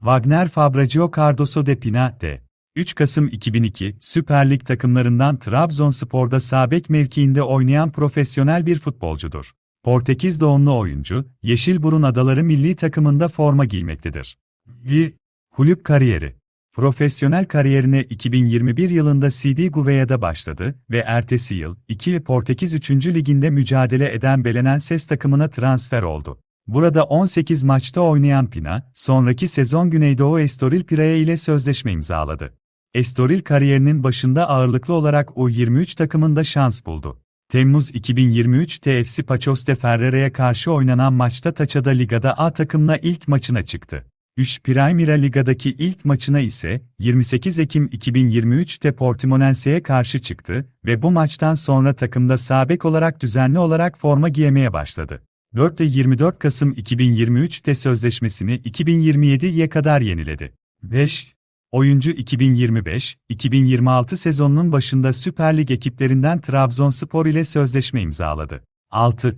Wagner Fabraccio Cardoso de Pina de 3 Kasım 2002 Süper Lig takımlarından Trabzonspor'da sağ bek mevkiinde oynayan profesyonel bir futbolcudur. Portekiz doğumlu oyuncu, Yeşilburun Adaları milli takımında forma giymektedir. 1. Kulüp kariyeri Profesyonel kariyerine 2021 yılında CD Gouvea'da başladı ve ertesi yıl 2 Portekiz 3. Liginde mücadele eden Belenenses takımına transfer oldu. Burada 18 maçta oynayan Pina, sonraki sezon Güneydoğu Estoril Pirae ile sözleşme imzaladı. Estoril kariyerinin başında ağırlıklı olarak U23 takımında şans buldu. Temmuz 2023 TFC Paços de Ferrera'ya karşı oynanan maçta Taçada Liga'da A takımla ilk maçına çıktı. 3 Primera Liga'daki ilk maçına ise 28 Ekim 2023'te Portimonense'ye karşı çıktı ve bu maçtan sonra takımda sağ bek olarak düzenli olarak forma giymeye başladı. 4 24 Kasım 2023'te sözleşmesini 2027'ye kadar yeniledi. 5. Oyuncu 2025-2026 sezonunun başında Süper Lig ekiplerinden Trabzonspor ile sözleşme imzaladı. 6.